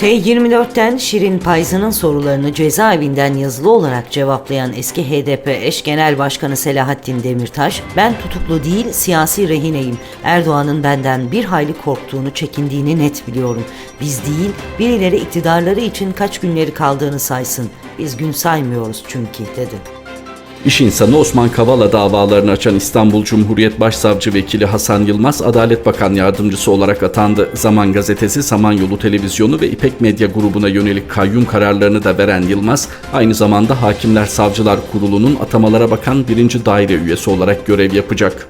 T24'ten Şirin Payzı'nın sorularını cezaevinden yazılı olarak cevaplayan eski HDP eş genel başkanı Selahattin Demirtaş, ben tutuklu değil siyasi rehineyim. Erdoğan'ın benden bir hayli korktuğunu, çekindiğini net biliyorum. Biz değil, birileri iktidarları için kaç günleri kaldığını saysın. Biz gün saymıyoruz çünkü dedi. İş insanı Osman Kavala davalarını açan İstanbul Cumhuriyet Başsavcı Vekili Hasan Yılmaz, Adalet Bakan Yardımcısı olarak atandı. Zaman Gazetesi, Samanyolu Televizyonu ve İpek Medya grubuna yönelik kayyum kararlarını da veren Yılmaz, aynı zamanda Hakimler Savcılar Kurulu'nun atamalara bakan birinci daire üyesi olarak görev yapacak.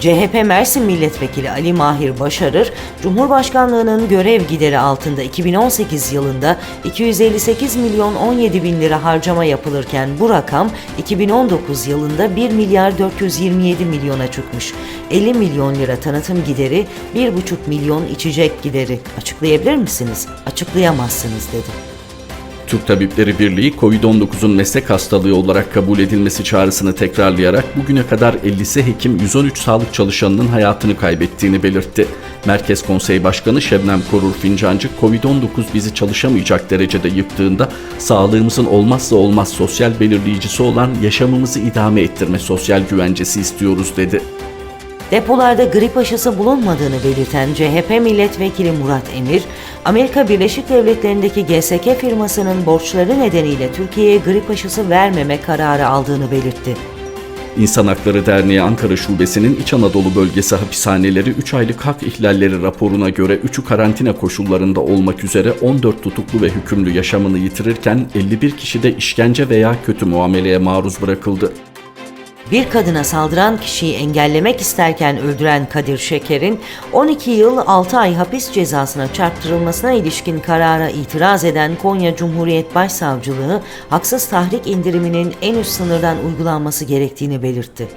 CHP Mersin Milletvekili Ali Mahir Başarır, Cumhurbaşkanlığının görev gideri altında 2018 yılında 258 milyon 17 bin lira harcama yapılırken bu rakam 2019 yılında 1 milyar 427 milyona çıkmış. 50 milyon lira tanıtım gideri, 1,5 milyon içecek gideri. Açıklayabilir misiniz? Açıklayamazsınız dedi. Türk Tabipleri Birliği, COVID-19'un meslek hastalığı olarak kabul edilmesi çağrısını tekrarlayarak bugüne kadar 50'si hekim 113 sağlık çalışanının hayatını kaybettiğini belirtti. Merkez Konsey Başkanı Şebnem Korur Fincancı, COVID-19 bizi çalışamayacak derecede yıktığında sağlığımızın olmazsa olmaz sosyal belirleyicisi olan yaşamımızı idame ettirme sosyal güvencesi istiyoruz dedi. Depolarda grip aşısı bulunmadığını belirten CHP milletvekili Murat Emir, Amerika Birleşik Devletleri'ndeki GSK firmasının borçları nedeniyle Türkiye'ye grip aşısı vermeme kararı aldığını belirtti. İnsan Hakları Derneği Ankara Şubesi'nin İç Anadolu Bölgesi hapishaneleri 3 aylık hak ihlalleri raporuna göre 3'ü karantina koşullarında olmak üzere 14 tutuklu ve hükümlü yaşamını yitirirken 51 kişi de işkence veya kötü muameleye maruz bırakıldı. Bir kadına saldıran kişiyi engellemek isterken öldüren Kadir Şeker'in 12 yıl 6 ay hapis cezasına çarptırılmasına ilişkin karara itiraz eden Konya Cumhuriyet Başsavcılığı haksız tahrik indiriminin en üst sınırdan uygulanması gerektiğini belirtti.